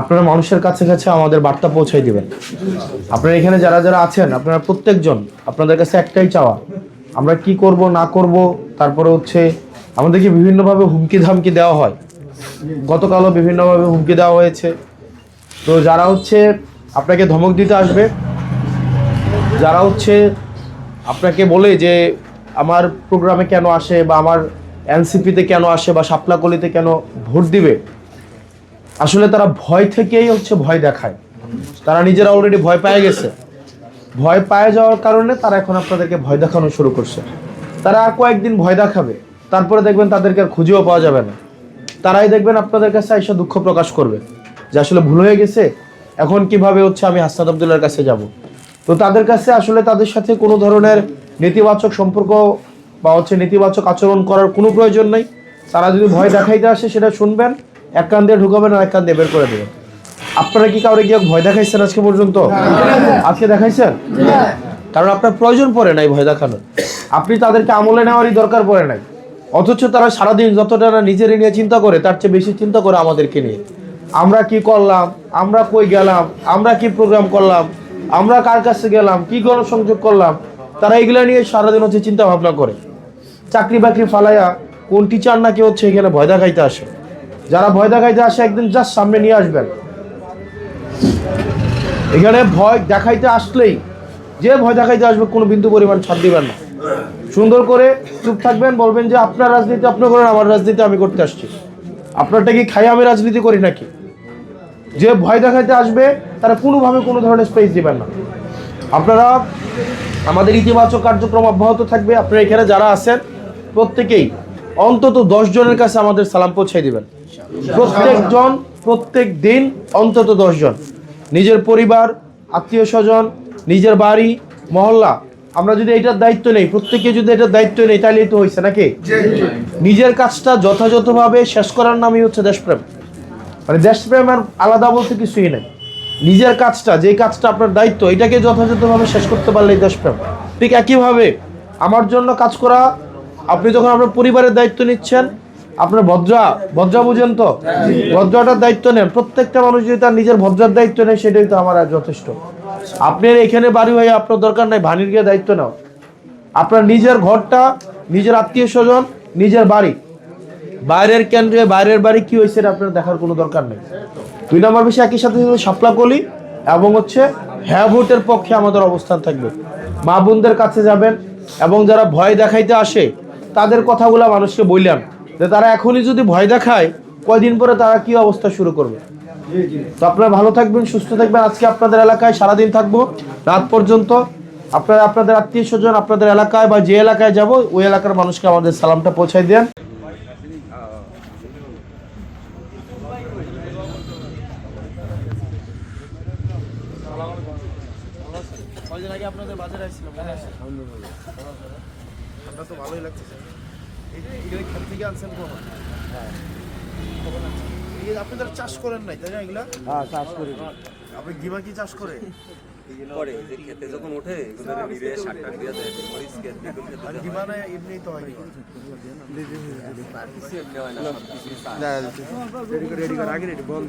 আপনারা মানুষের কাছে কাছে আমাদের বার্তা পৌঁছাই দিবেন। আপনারা এখানে যারা যারা আছেন, আপনারা প্রত্যেকজন আপনাদের কাছে একটাই চাওয়া। আমরা কি করব, না করব, তারপরে হচ্ছে আমাদেরকে বিভিন্নভাবে হুমকি ধামকি দেওয়া হয়। গতকালও বিভিন্নভাবে হুমকি দেওয়া হয়েছে। তো যারা হচ্ছে আপনাকে ধমক দিতে আসবে, যারা হচ্ছে আপনাকে বলে যে আমার প্রোগ্রামে কেন আসে বা আমার এনসিপিতে কেন আসে বা শাপলাকলিতে কেন ভোট দিবে আসলে তারা ভয় থেকেই হচ্ছে ভয় দেখায়। তারা নিজেরা অলরেডি ভয় পেয়ে গেছে। ভয় পায়ে যাওয়ার কারণে তারা এখন আপনাদেরকে ভয় দেখানো শুরু করছে। তারা আর কয়েকদিন ভয় দেখাবে। তারপরে দেখবেন তাদেরকে আর খুঁজেও পাওয়া যাবে না। তারাই দেখবেন আপনাদের কাছে এসে দুঃখ প্রকাশ করবে। যে আসলে ভুল হয়ে গেছে, এখন কীভাবে হচ্ছে আমি হাসনাত আবদুল্লার কাছে যাব? তো তাদের কাছে আসলে তাদের সাথে কোনো ধরনের নেতিবাচক সম্পর্ক বা হচ্ছে নেতিবাচক আচরণ করার কোনো প্রয়োজন নেই। তারা যদি ভয় দেখাইতে আসে সেটা শুনবেন। এক কান দিয়ে ঢুকাবেন আর এক কান দিয়ে বের করে দেবেন। আপনারা কি কাউরে গিয়ে ভয় দেখাইছেন আজকে পর্যন্ত? আজকে দেখাইছেন? কারণ আপনার প্রয়োজন পড়ে নাই ভয় দেখানোর। আপনি তাদেরকে আমলে নেওয়ারই দরকার পড়ে নাই। অথচ তারা সারাদিন যতটা না নিজের নিয়ে চিন্তা করে, তার চেয়ে বেশি চিন্তা করে আমাদেরকে নিয়ে। আমরা কি করলাম? আমরা কই গেলাম? আমরা কি প্রোগ্রাম করলাম? আমরা কার কাছে গেলাম? কি গণসংযোগ করলাম? তারা এগুলো নিয়ে সারাদিন হচ্ছে চিন্তা ভাবনা করে। চাকরি বাকরি ফালাইয়া কোন টিচার নাকি হচ্ছে এখানে ভয় দেখাইতে আসে। যারা ভয় দেখাইতে আসে একদিন জাস্ট সামনে নিয়ে আসবেন। এখানে ভয় দেখাইতে আসলেই, যে ভয় দেখাইতে আসবে কোনো বিন্দু পরিমাণ ছাড় দিবেন না। সুন্দর করে চুপ থাকবেন, বলবেন যে আপনার রাজনীতি আপনি করেন, আমার রাজনীতি আমি করতে আসছি। আপনারটা কি খাই আমি রাজনীতি করি নাকি? যে ভয় দেখাইতে আসবে, তারা কোনোভাবে কোনো ধরনের স্পেস দিবেন না। আপনারা আমাদের ইতিবাচক কার্যক্রম অব্যাহত থাকবে। আপনারা এখানে যারা আছেন, প্রত্যেকেই অন্তত দশ জনের কাছে আমাদের সালাম পৌঁছাই দিবেন। প্রত্যেকজন প্রত্যেক দিন অন্তত দশজন। নিজের পরিবার আত্মীয় স্বজন নিজের বাড়ি মহল্লা। আমরা যদি এটার দায়িত্ব নেই প্রত্যেকে যদি এটার দায়িত্ব নেই তাহলে তো হয়েছে নাকি? নিজের কাজটা যথাযথভাবে শেষ করার নামই হচ্ছে দেশপ্রেম। মানে দেশপ্রেম আর আলাদা বলতে কিছুই নেই। নিজের কাজটা যে কাজটা আপনার দায়িত্ব এটাকে যথাযথভাবে শেষ করতে পারলেই দেশপ্রেম। ঠিক একইভাবে আমার জন্য কাজ করা আপনি যখন আপনার পরিবারের দায়িত্ব নিচ্ছেন আপনার ভদ্রা ভদ্রা বুঝেন তো? ভদ্রাটার দায়িত্ব নেন। প্রত্যেকটা মানুষ যদি তার নিজের ভদ্রার দায়িত্ব নেয়, সেটাই তো আমার যথেষ্ট। আপনার এখানে বাড়ি হয়ে আপনার দরকার নাই, ভানির গিয়ে দায়িত্ব নাও। আপনার নিজের ঘরটা, নিজের আত্মীয় স্বজন নিজের বাড়ি। বাইরের কেন্দ্রে, বাইরের বাড়ি কি হয়েছে এটা আপনার দেখার কোনো দরকার নেই। দুই নম্বর বিষয়, একই সাথে সাপলা কলি এবং হচ্ছে হ্যাঁ ভোটের পক্ষে আমাদের অবস্থান থাকবে। মা বোনদের কাছে যাবেন এবং যারা ভয় দেখাইতে আসে, তাদের কথাগুলো মানুষকে বললাম। যে তারা এখনই যদি ভয় দেখায় কয়দিন পরে তারা কি অবস্থা শুরু করবে? তো আপনারা ভালো থাকবেন সুস্থ থাকবেন। আজকে আপনাদের এলাকায় সারাদিন থাকব। রাত পর্যন্ত আপনারা আপনাদের আত্মীয় স্বজন আপনাদের এলাকায় বা যে এলাকায় যাব ওই এলাকার মানুষকে আমাদের সালামটা পৌঁছাই দেন। আপনাদের বাজারে আসছিলাম ঠান্ডা তো ভালোই লাগতেছে। এই এগুলো খেত থেকে আনছেন কখন হ্যাঁ আপনি তারা চাষ করেন নাই তাই না এগুলা হ্যাঁ চাষ করি আপনি গিমা কি চাষ করে পরে যে খেতে যখন ওঠে এগুলো নিরে শাক দিয়ে দেয় মরিচ খেত বেগুন খেত আর গিমা না এমনি তো হয় কিছু এমনি হয় না রেডি করে রেডি করে আগে রেডি বন্ধ